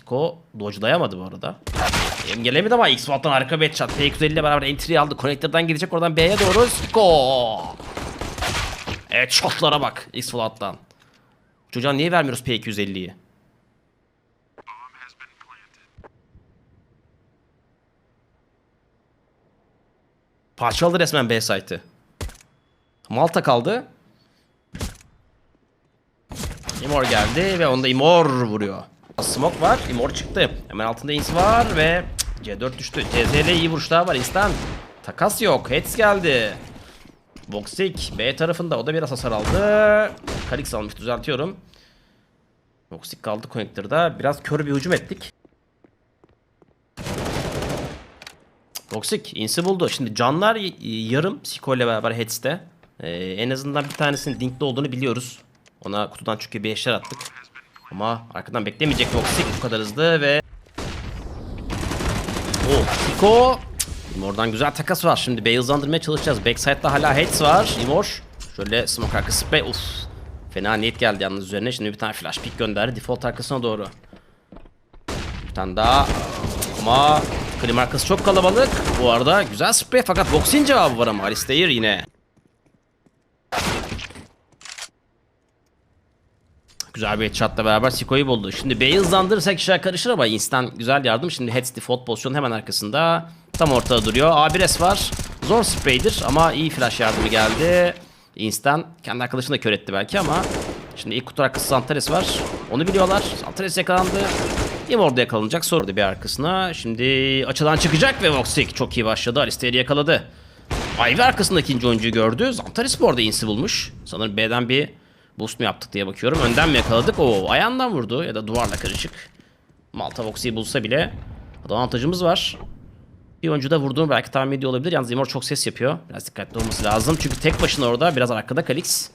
Siko dodge'layamadı bu arada. Engellemedi ama X-Walk'tan harika bir headshot. P250 ile beraber entry aldı. Connector'dan gidecek oradan B'ye doğru. Siko. Evet shotlara bak X-Walk'tan. Çocuğa niye vermiyoruz P250'yi? Parçaladı resmen B site'ı. Malta kaldı. Imor geldi ve onda Imor vuruyor. Smoke var. Imor çıktı. Hemen altında ins var ve cık, C4 düştü. CZ'de iyi vuruşlar var. İstan. Takas yok. Heads geldi. Voxic B tarafında. O da biraz hasar aldı. Kalix almış düzeltiyorum. Voxic kaldı connector'da. Biraz kör bir hücum ettik. Toxic insi buldu. Şimdi canlar yarım Siko ile beraber Heads'te. Ee, en azından bir tanesinin linkli olduğunu biliyoruz. Ona kutudan çünkü bir eşler attık. Ama arkadan beklemeyecek Toxic bu kadar hızlı ve... Oh Siko! Imor'dan güzel takas var. Şimdi B'yi hızlandırmaya çalışacağız. Backside'da hala Heads var. Imor. Şöyle smoke arkası spray. Uf. Fena niyet geldi yalnız üzerine. Şimdi bir tane flash pick gönderdi. Default arkasına doğru. Bir tane daha. Ama klim arkası çok kalabalık. Bu arada güzel spray fakat boxing cevabı var ama Alistair yine. Güzel bir headshot'la beraber Siko'yu buldu. Şimdi B'yi hızlandırırsak işler karışır ama instant güzel yardım. Şimdi heads default pozisyon hemen arkasında. Tam ortada duruyor. A1S var. Zor spray'dir ama iyi flash yardımı geldi. Instant kendi arkadaşını da kör etti belki ama Şimdi ilk kutu arkası Santares var. Onu biliyorlar. Santares yakalandı. Kim orada yakalanacak? Sordu bir arkasına. Şimdi açıdan çıkacak ve Voxic çok iyi başladı. Alistair'i yakaladı. Ivy arkasında ikinci oyuncuyu gördü. Zantares bu arada insi bulmuş. Sanırım B'den bir boost mu yaptık diye bakıyorum. Önden mi yakaladık? Oo ayağından vurdu ya da duvarla karışık. Malta Voxic'i bulsa bile avantajımız var. Bir oyuncu da vurduğunu belki tahmin ediyor olabilir. Yalnız Imor çok ses yapıyor. Biraz dikkatli olması lazım. Çünkü tek başına orada biraz arkada Kalix.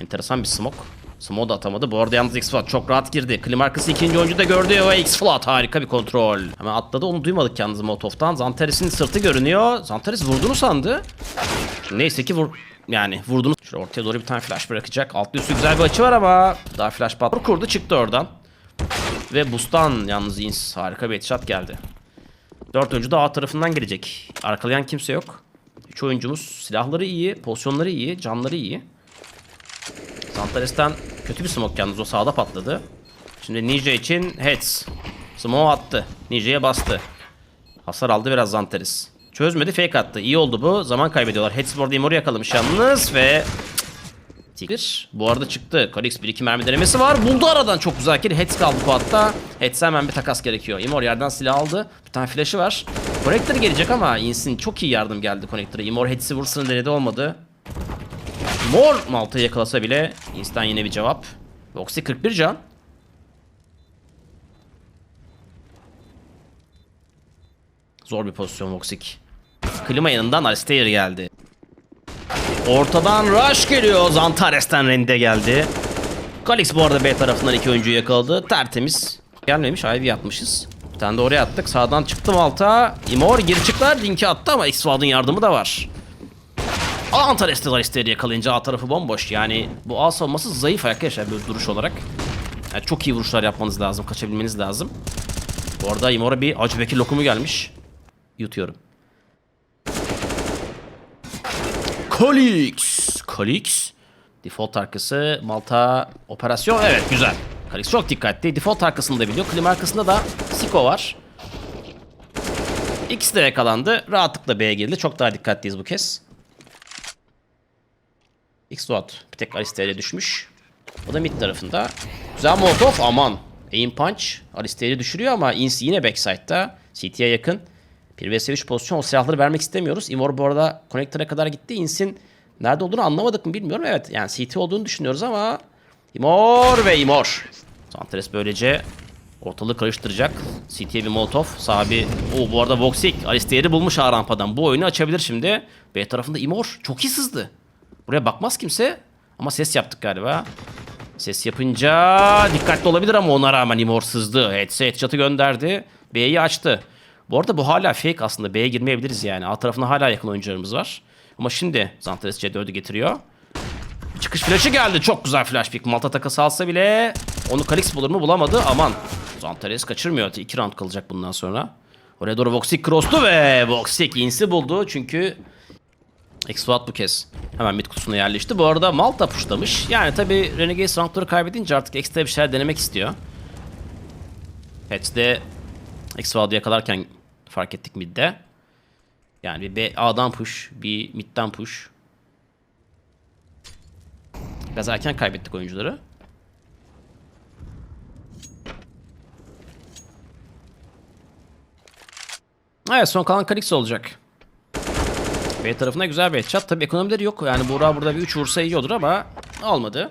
Enteresan bir smoke. Smoke da atamadı. Bu arada yalnız X-Flat çok rahat girdi. Klim arkası ikinci oyuncu da gördü ve X-Flat harika bir kontrol. Hemen atladı onu duymadık yalnız Molotov'tan. Zantares'in sırtı görünüyor. Zantares vurduğunu sandı. Neyse ki vur... Yani vurduğunu... Şöyle ortaya doğru bir tane flash bırakacak. Altlı üstü güzel bir açı var ama daha flash pat kurdu çıktı oradan. Ve Bustan yalnız ins harika bir headshot geldi. Dört oyuncu da A tarafından gelecek. Arkalayan kimse yok. Üç oyuncumuz silahları iyi, pozisyonları iyi, canları iyi. Santares'ten kötü bir smoke yalnız o sağda patladı. Şimdi Ninja için heads. Smoke attı. Ninja'ya bastı. Hasar aldı biraz Zantares. Çözmedi fake attı. İyi oldu bu. Zaman kaybediyorlar. Heads bu arada Imor'u yakalamış yalnız ve... Tigger bu arada çıktı. Kalix 1-2 mermi denemesi var. Buldu aradan çok güzel kill. Heads kaldı bu hatta. Heads'e hemen bir takas gerekiyor. Imor yerden silah aldı. Bir tane flash'ı var. Connector gelecek ama Ins'in çok iyi yardım geldi Connector'a. Imor Heads'i vursun denedi olmadı. Mor Malta'yı yakalasa bile Instan yine bir cevap. Voxy 41 can. Zor bir pozisyon Voxic. Klima yanından Alistair geldi. Ortadan Rush geliyor. Zantares'ten Rende geldi. Kalix bu arada B tarafından iki oyuncuyu yakaladı. Tertemiz. Gelmemiş. Ivy yapmışız. Bir tane de oraya attık. Sağdan çıktı Malta. Imor geri çıktılar. Link'i attı ama X-Wild'ın yardımı da var. Antares'te Alistair'i yakalayınca A tarafı bomboş. Yani bu A savunması zayıf arkadaşlar böyle duruş olarak. Yani çok iyi vuruşlar yapmanız lazım. Kaçabilmeniz lazım. Bu arada Imor'a bir Acı Bekir lokumu gelmiş. Yutuyorum. Kalix. Kalix. Default arkası Malta operasyon. Evet güzel. Kalix çok dikkatli. Default arkasını da biliyor. Klima arkasında da Siko var. İkisi de yakalandı. Rahatlıkla B'ye girdi. Çok daha dikkatliyiz bu kez. X-Dot bir tek Alistair'e düşmüş. O da mid tarafında. Güzel Molotov aman. Aim Punch Alistair'i düşürüyor ama Ins yine backside'da. CT'ye yakın. 1 vs 3 pozisyon o silahları vermek istemiyoruz. Imor bu arada connector'a kadar gitti. Ins'in nerede olduğunu anlamadık mı bilmiyorum. Evet yani CT olduğunu düşünüyoruz ama Imor ve Imor. Santres böylece ortalığı karıştıracak. CT'ye bir Molotov. Sağ bir... Oo, bu arada Voxic Alistair'i bulmuş A rampadan. Bu oyunu açabilir şimdi. B tarafında Imor çok iyi sızdı. Buraya bakmaz kimse. Ama ses yaptık galiba. Ses yapınca dikkatli olabilir ama ona rağmen Imor sızdı. Headset headshot'ı gönderdi. B'yi açtı. Bu arada bu hala fake aslında. B'ye girmeyebiliriz yani. A tarafına hala yakın oyuncularımız var. Ama şimdi Zantares C4'ü getiriyor. Çıkış flash'ı geldi. Çok güzel flash pick. Malta takası alsa bile onu Kalix bulur mu bulamadı. Aman. Zantares kaçırmıyor. 2 round kalacak bundan sonra. Oraya doğru Voxic cross'tu ve Voxic insi buldu. Çünkü Exfat bu kez hemen mid kutusuna yerleşti. Bu arada Malta pushlamış. Yani tabi Renegades roundları kaybedince artık ekstra bir şeyler denemek istiyor. Pets'de Exfad'ı yakalarken fark ettik midde. Yani bir B- A'dan push, bir mid'den push. Biraz erken kaybettik oyuncuları. Evet son kalan Kalix olacak. B tarafına güzel bir headshot. Tabii ekonomileri yok. Yani Buğra burada bir 3 vursa iyi olur ama olmadı.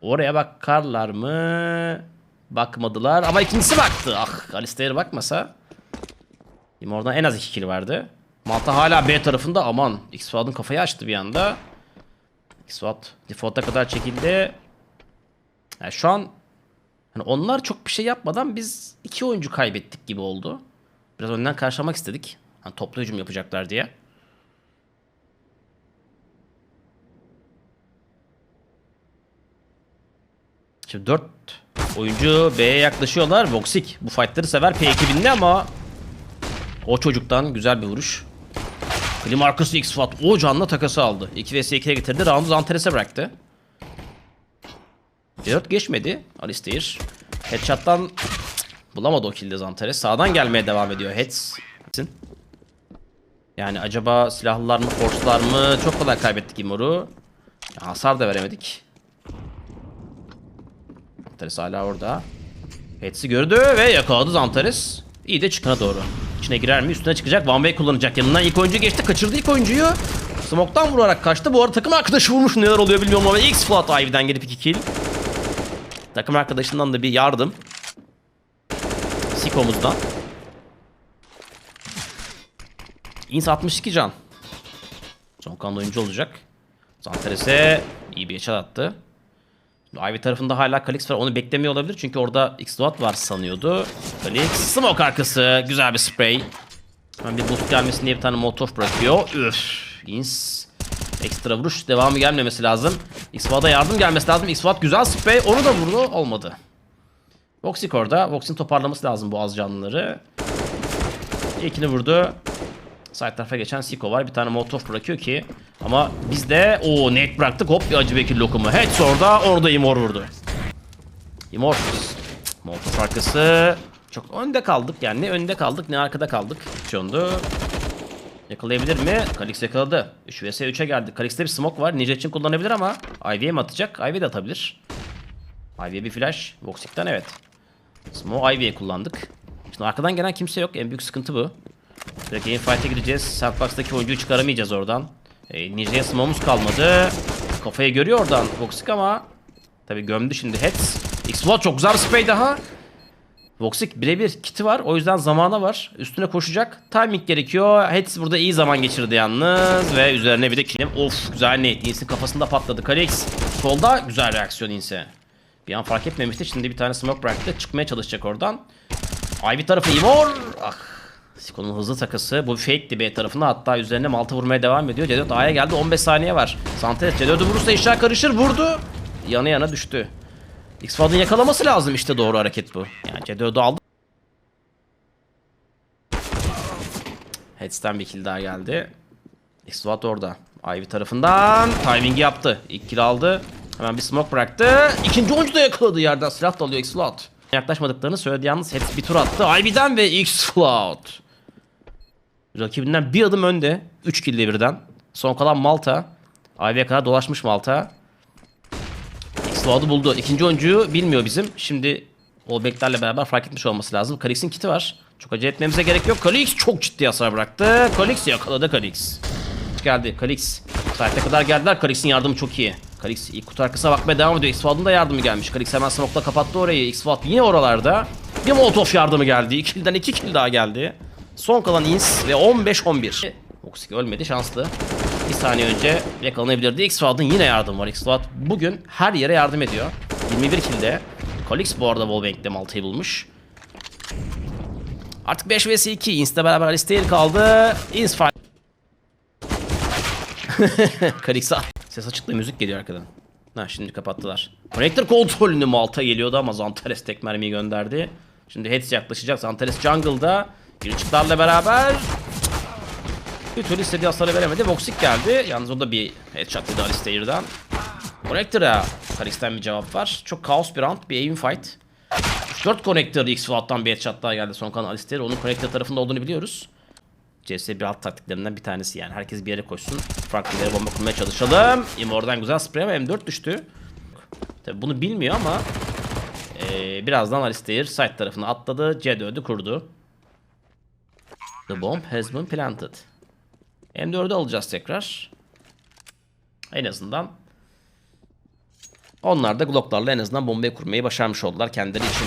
Oraya bakarlar mı? Bakmadılar ama ikincisi baktı. Ah Alistair bakmasa. Şimdi oradan en az 2 kill vardı. Malta hala B tarafında aman. X-Fat'ın kafayı açtı bir anda. X-Fat default'a kadar çekildi. Yani şu an hani onlar çok bir şey yapmadan biz iki oyuncu kaybettik gibi oldu. Biraz önden karşılamak istedik. Hani toplu hücum yapacaklar diye. Şimdi 4 oyuncu B'ye yaklaşıyorlar. Voxic bu fightları sever P2000'de ama o çocuktan güzel bir vuruş. Klim arkası X-Fat o canlı takası aldı. 2 vs 2'ye getirdi. Round'u Zantares'e bıraktı. 4 geçmedi. Alistair. Headshot'tan bulamadı o kill'de Zantares. Sağdan gelmeye devam ediyor. Heads. Yani acaba silahlılar mı, force'lar mı? Çok kolay kaybettik Imor'u. Hasar da veremedik. Zantares hala orada. Heads'i gördü ve yakaladı Zantares. İyi de çıkana doğru. İçine girer mi? Üstüne çıkacak. One way kullanacak. Yanından ilk oyuncu geçti. Kaçırdı ilk oyuncuyu. Smoke'tan vurarak kaçtı. Bu arada takım arkadaşı vurmuş. Neler oluyor bilmiyorum ama X Flat Ivy'den gelip 2 kill. Takım arkadaşından da bir yardım. Siko'muzdan. Ins 62 can. Son kanlı oyuncu olacak. Zantares'e iyi bir headshot attı. Ivy tarafında hala Kalix var. Onu beklemiyor olabilir. Çünkü orada X-Dot var sanıyordu. Kalix. Smoke arkası. Güzel bir spray. Hemen bir boost gelmesin diye bir tane molotov bırakıyor. Üf. Ins. Ekstra vuruş. Devamı gelmemesi lazım. X-Dot'a yardım gelmesi lazım. X-Dot güzel spray. Onu da vurdu. Olmadı. Voxic orada. Voxic'in toparlaması lazım bu az canlıları. İlkini vurdu. Side tarafa geçen Siko var. Bir tane molotov bırakıyor ki. Ama biz de o net bıraktık. Hop bir acı bekir lokumu. Heads orada. Orada Imor vurdu. Imor. Molotov arkası. Çok önde kaldık yani. Ne önde kaldık ne arkada kaldık. Çondu. Yakalayabilir mi? Kalix yakaladı. 3 vs 3'e geldi. Kalix'te bir smoke var. Ninja için kullanabilir ama Ivy'ye mi atacak? Ivy de atabilir. Ivy'ye bir flash. Voxic'ten evet. Smoke Ivy'ye kullandık. Şimdi arkadan gelen kimse yok. En büyük sıkıntı bu. Direkt game fight'e gireceğiz. Sandbox'taki oyuncuyu çıkaramayacağız oradan. E, Ninja'ya smoke'umuz kalmadı. Kafayı görüyor oradan Voxic ama tabi gömdü şimdi Heads. X-Bot çok güzel spray daha. Voxic birebir kiti var. O yüzden zamana var. Üstüne koşacak. Timing gerekiyor. Heads burada iyi zaman geçirdi yalnız. Ve üzerine bir de kilim. Of güzel nade. Ins'in kafasında patladı. Kalix. Solda güzel reaksiyon Ins'e. Bir an fark etmemişti. Şimdi bir tane smoke bıraktı. Çıkmaya çalışacak oradan. Ivy tarafı Ivor. Ah Siko'nun hızlı takısı. Bu fake'ti B tarafına. Hatta üzerine Malta vurmaya devam ediyor. Cedot A'ya geldi. 15 saniye var. Santres Cedot'u vurursa işler karışır. Vurdu. Yana yana düştü. X-Fad'ın yakalaması lazım. İşte doğru hareket bu. Yani Cedot'u aldı. Heads'ten bir kill daha geldi. X-Fad orada. Ivy tarafından timing'i yaptı. İlk kill aldı. Hemen bir smoke bıraktı. İkinci oyuncu da yakaladı yerden. Silah da alıyor X-Fad. Yaklaşmadıklarını söyledi yalnız Heads bir tur attı. Ivy'den ve X-Cloud. Rakibinden bir adım önde. 3 kill'de birden. Son kalan Malta. Ivy'ye kadar dolaşmış Malta. X-Cloud'u buldu. İkinci oyuncuyu bilmiyor bizim. Şimdi o beklerle beraber fark etmiş olması lazım. Kalix'in kiti var. Çok acele etmemize gerek yok. Kalix çok ciddi hasar bıraktı. Kalix yakaladı Kalix. Geldi Kalix. Saate kadar geldiler. Kalix'in yardımı çok iyi. Kalix ilk kutu arkasına bakmaya devam ediyor. X-Fad'ın da yardımı gelmiş. Kalix hemen smoke'la kapattı orayı. X-Fad yine oralarda. Bir Molotov yardımı geldi. 2 kill'den 2 kill daha geldi. Son kalan Ins ve 15-11. Oksik ölmedi şanslı. Bir saniye önce yakalanabilirdi. X-Fad'ın yine yardım var. X-Fad bugün her yere yardım ediyor. 21 kill'de. Kalix bu arada Wallbank'te Malta'yı bulmuş. Artık 5 vs 2. Ins'le beraber Alistair kaldı. Ins fight. Kalix Ses açıklı müzik geliyor arkadan. Ha şimdi kapattılar. Connector kontrolünü Malta geliyordu ama Zantares tek mermiyi gönderdi. Şimdi Heads yaklaşacak. Zantares jungle'da. Girişiklerle beraber bir türlü istediği hasarı veremedi. Voxic geldi. Yalnız o da bir headshot dedi Alistair'dan. Connector'a Kalix'ten bir cevap var. Çok kaos bir round. Bir aim fight. 4 Connector X Flood'dan bir headshot daha geldi son kan Alistair. Onun Connector tarafında olduğunu biliyoruz. CS bir alt taktiklerinden bir tanesi yani. Herkes bir yere koşsun. Farklı yere bomba kurmaya çalışalım. Imor'dan güzel spray ama M4 düştü. Tabi bunu bilmiyor ama ee, birazdan Alistair side tarafına atladı. C4'ü kurdu. The bomb has been planted. M4'ü alacağız tekrar. En azından onlar da Glock'larla en azından bombayı kurmayı başarmış oldular kendileri için.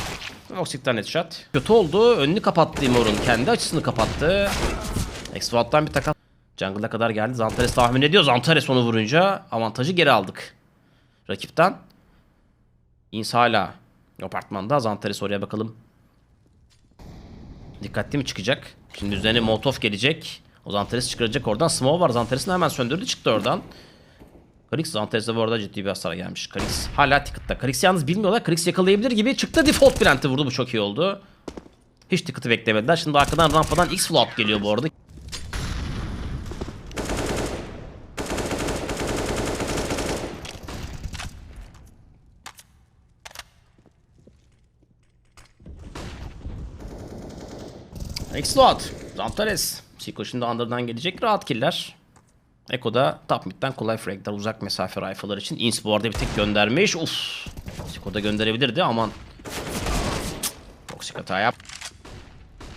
Oxic'ten headshot. Kötü oldu. Önünü kapattı Imor'un. Kendi açısını kapattı. Exvalt'tan bir takas. Jungle'a kadar geldi. Zantares tahmin ediyor. Zantares onu vurunca avantajı geri aldık. Rakipten. Ins hala apartmanda. Zantares oraya bakalım. Dikkatli mi çıkacak? Şimdi üzerine Molotov gelecek. O Zantares çıkaracak oradan. Smoke var. Zantares'ini hemen söndürdü çıktı oradan. Kalix Zantares'e bu arada ciddi bir hasar gelmiş. Kalix hala ticket'ta. Kalix yalnız bilmiyorlar. Kalix yakalayabilir gibi çıktı. Default plant'i vurdu. Bu çok iyi oldu. Hiç ticket'ı beklemediler. Şimdi arkadan rampadan X float geliyor bu arada. X-Load. Zantares. Siko şimdi under'dan gelecek. Rahat killer. Eko da top mid'den kolay fraglar uzak mesafe rifle'lar için. Ins bu arada bir tek göndermiş. Uf. Siko da gönderebilirdi aman. Voxic hata yap.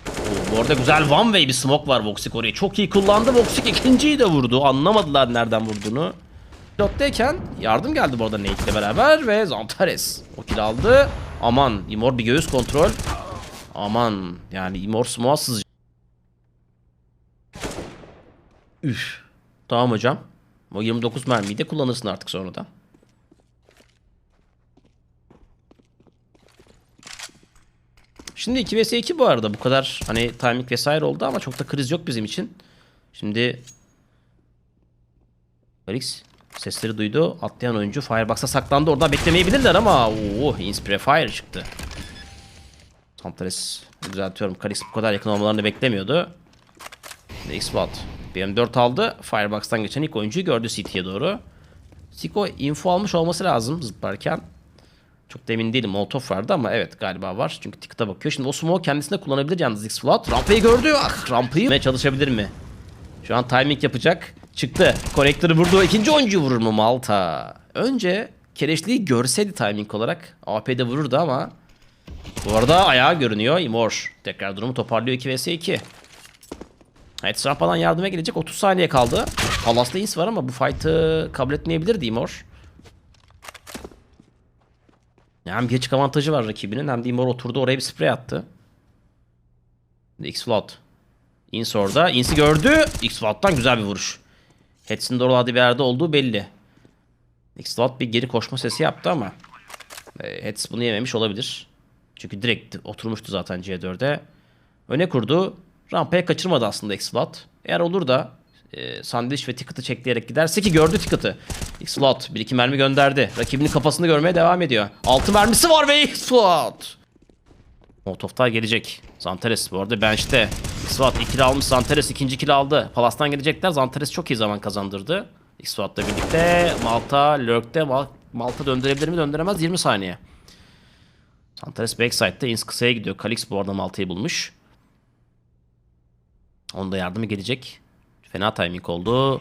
Oo, bu arada güzel one way bir smoke var Voxic orayı. Çok iyi kullandı. Voxic ikinciyi de vurdu. Anlamadılar nereden vurduğunu. Pilottayken yardım geldi bu arada Nate ile beraber ve Zantares o kill aldı. Aman Imor bir göğüs kontrol. Aman yani Imor smoke'a sızacak. Üf. Tamam hocam. O 29 mermiyi de kullanırsın artık sonradan. Şimdi 2 vs 2 bu arada bu kadar hani timing vesaire oldu ama çok da kriz yok bizim için. Şimdi Felix sesleri duydu. Atlayan oyuncu Firebox'a saklandı. Orada beklemeyebilirler ama ooo Inspire Fire çıktı. Santares düzeltiyorum. Kalix bu kadar yakın olmalarını beklemiyordu. X-Bot. BM4 aldı. Firebox'tan geçen ilk oyuncuyu gördü CT'ye doğru. Siko info almış olması lazım zıplarken. Çok da emin değilim. Molotov vardı ama evet galiba var. Çünkü ticket'a bakıyor. Şimdi o smoke kendisine kullanabilir yalnız X-Float. Rampayı gördü. Ah rampayı. Ne çalışabilir mi? Şu an timing yapacak. Çıktı. Korektörü vurdu. İkinci oyuncuyu vurur mu Malta? Önce Kereşli'yi görseydi timing olarak AP'de vururdu ama bu arada ayağı görünüyor. Imor tekrar durumu toparlıyor 2 vs 2. Evet rampadan yardıma gelecek. 30 saniye kaldı. Palas'ta ins var ama bu fight'ı kabul etmeyebilirdi Imor. Hem geç avantajı var rakibinin hem de Imor oturdu oraya bir sprey attı. X-Float. Ins orada. Ins'i gördü. X-Float'tan güzel bir vuruş. Heads'in doğruladığı bir yerde olduğu belli. X-Float bir geri koşma sesi yaptı ama e, Heads bunu yememiş olabilir. Çünkü direkt oturmuştu zaten C4'e. Öne kurdu. Rampaya kaçırmadı aslında X-Float. Eğer olur da e, sandviç ve ticket'ı çekleyerek giderse ki gördü ticket'ı. Bir iki mermi gönderdi. Rakibinin kafasını görmeye devam ediyor. 6 mermisi var ve X-Float. Molotov'lar gelecek. Zantares bu arada bench'te. X-Float 2 almış. Zantares ikinci kill aldı. Palas'tan gelecekler. Zantares çok iyi zaman kazandırdı. X-Float'la birlikte Malta lurk'te Mal Malta döndürebilir mi döndüremez 20 saniye. Zantares backside'da Ins kısaya gidiyor. Kalix bu arada Malta'yı bulmuş. Onda yardımı gelecek. Fena timing oldu.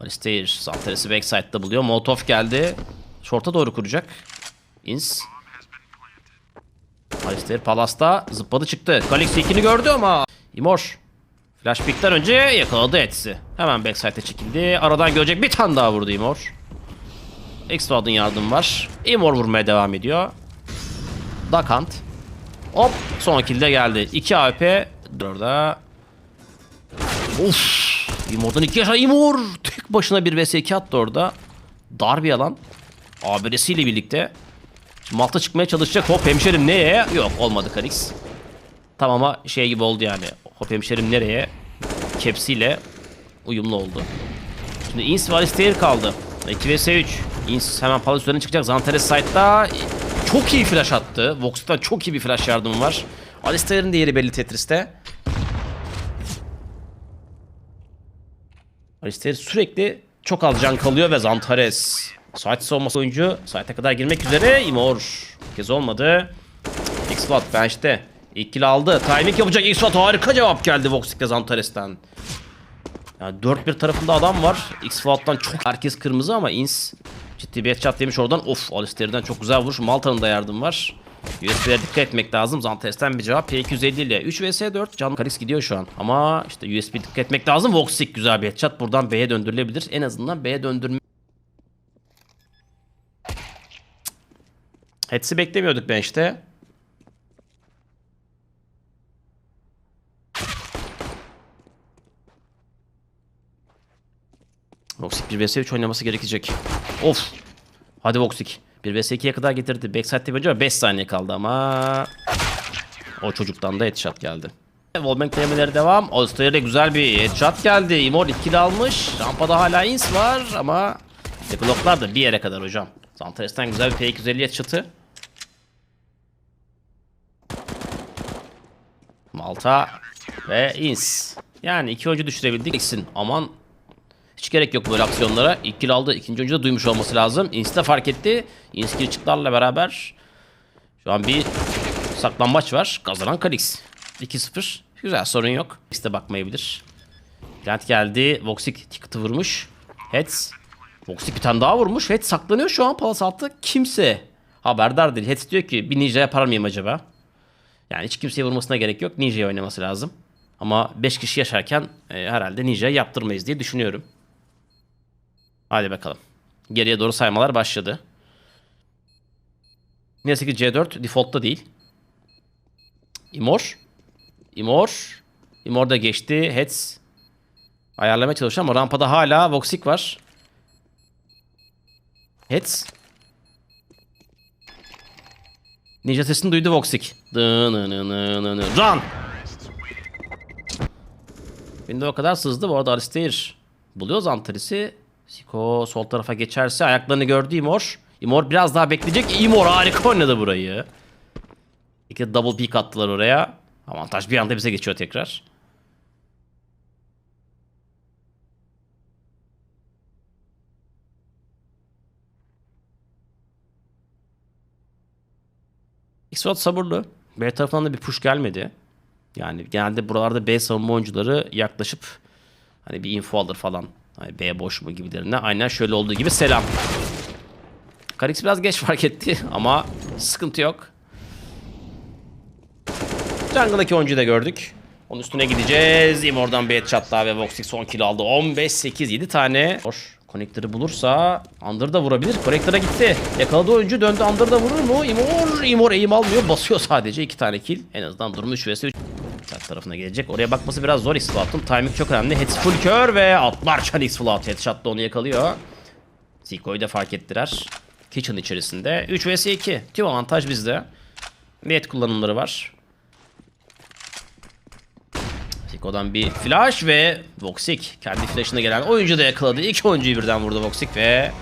Alistair Zantares'i backside'da buluyor. Molotov geldi. Short'a doğru kuracak. Ins. Alistair Palas'ta zıpladı çıktı. Kalix ilkini gördü ama Imor Flash pick'ten önce yakaladı Ets'i. Hemen backside'e çekildi. Aradan görecek bir tane daha vurdu Imor. Extraord'un yardım var. Imor vurmaya devam ediyor. Duck Hunt. Hop son kill geldi. 2 AP. Orada. Of. Imor'dan 2 yaşa Imor. Tek başına bir vs 2 attı orada. Dar bir alan. ABR'siyle birlikte. Şimdi Malta çıkmaya çalışacak. Hop hemşerim neye? Yok olmadı Kalix. Tamam ama şey gibi oldu yani. Hop hemşerim nereye? Kepsiyle uyumlu oldu. Şimdi Ins Alistair kaldı. 2 vs 3. Ins hemen Palace üzerine çıkacak. Zantares side'da çok iyi flash attı. Vox'ta çok iyi bir flash yardımı var. Alistair'in de yeri belli Tetris'te. Alistair sürekli çok az can kalıyor ve Zantares. Site savunması oyuncu. Site'e kadar girmek üzere. Imor. Bir kez olmadı. X-Flat bench'te. İlk kill aldı. Timing yapacak X-Flat harika cevap geldi Voxic'le Zantares'ten. Yani 4-1 tarafında adam var. X-Flat'tan çok herkes kırmızı ama Ins ciddi bir headshot demiş oradan. Of Alistair'den çok güzel vuruş. Malta'nın da yardım var. USB'ye dikkat etmek lazım. Zantares'ten bir cevap. P250 ile 3 vs 4. Can Karis gidiyor şu an. Ama işte USB dikkat etmek lazım. Voxic güzel bir headshot. Buradan B'ye döndürülebilir. En azından B'ye döndürme. Heads'i beklemiyorduk ben işte. Voxic 1 vs 3 oynaması gerekecek. Of. Hadi Voxic. 1 vs 2'ye kadar getirdi. Backside'de önce 5 saniye kaldı ama o çocuktan da headshot geldi. Wallbang denemeleri devam. Oyster'e güzel bir headshot geldi. Imor 2'de almış. Rampada hala ins var ama Dekloklar da bir yere kadar hocam. Zantares'ten güzel bir P250 headshot'ı. Malta ve ins. Yani iki oyuncu düşürebildik. Aman hiç gerek yok böyle aksiyonlara. İlk kill aldı. ikinci oyuncu da duymuş olması lazım. Ins de fark etti. Ins kill çıklarla beraber şu an bir saklambaç var. Kazanan Kalix. 2-0. Güzel sorun yok. X de bakmayabilir. Plant geldi. Voxic ticket'ı vurmuş. Heads. Voxic bir tane daha vurmuş. Heads saklanıyor şu an palas altta. Kimse haberdar değil. Heads diyor ki bir ninja yapar mıyım acaba? Yani hiç kimseye vurmasına gerek yok. Ninja'ya oynaması lazım. Ama 5 kişi yaşarken e, herhalde Ninja'ya yaptırmayız diye düşünüyorum. Hadi bakalım. Geriye doğru saymalar başladı. Neyse ki C4 default'ta değil. Imor. Imor. Imor da geçti. Heads. Ayarlamaya çalışıyor ama rampada hala Voxic var. Heads. Ninja sesini duydu Voxic. Run! Window o kadar sızdı. Bu arada Alistair buluyor Zantaris'i. Siko sol tarafa geçerse ayaklarını gördü Imor. Imor biraz daha bekleyecek. Imor harika oynadı burayı. İki double peek attılar oraya. Avantaj bir anda bize geçiyor tekrar. X-Rod sabırlı. B tarafından da bir push gelmedi. Yani genelde buralarda B savunma oyuncuları yaklaşıp hani bir info alır falan. Hani B boş mu gibilerine. Aynen şöyle olduğu gibi selam. Karix biraz geç fark etti ama sıkıntı yok. Jungle'daki oyuncuyu da gördük. Onun üstüne gideceğiz. Imor'dan bir headshot ve Voxic son kill aldı. 15-8 7 tane. Hoş. Connector'ı bulursa Under vurabilir. Connector'a gitti. Yakaladı oyuncu döndü. Under vurur mu? Imor. Imor eğim almıyor. Basıyor sadece. 2 tane kill. En azından durumu 3 vs 3. Sert tarafına gelecek. Oraya bakması biraz zor X-Flat'ın. Timing çok önemli. Heads full kör ve atlar çan X-Flat. Headshot da onu yakalıyor. Ziko'yu da fark ettiler. Kitchen içerisinde. 3 vs 2. Tüm avantaj bizde. Net kullanımları var. Ziko'dan bir flash ve Voxic kendi flash'ına gelen oyuncu da yakaladı. İki oyuncuyu birden vurdu Voxic ve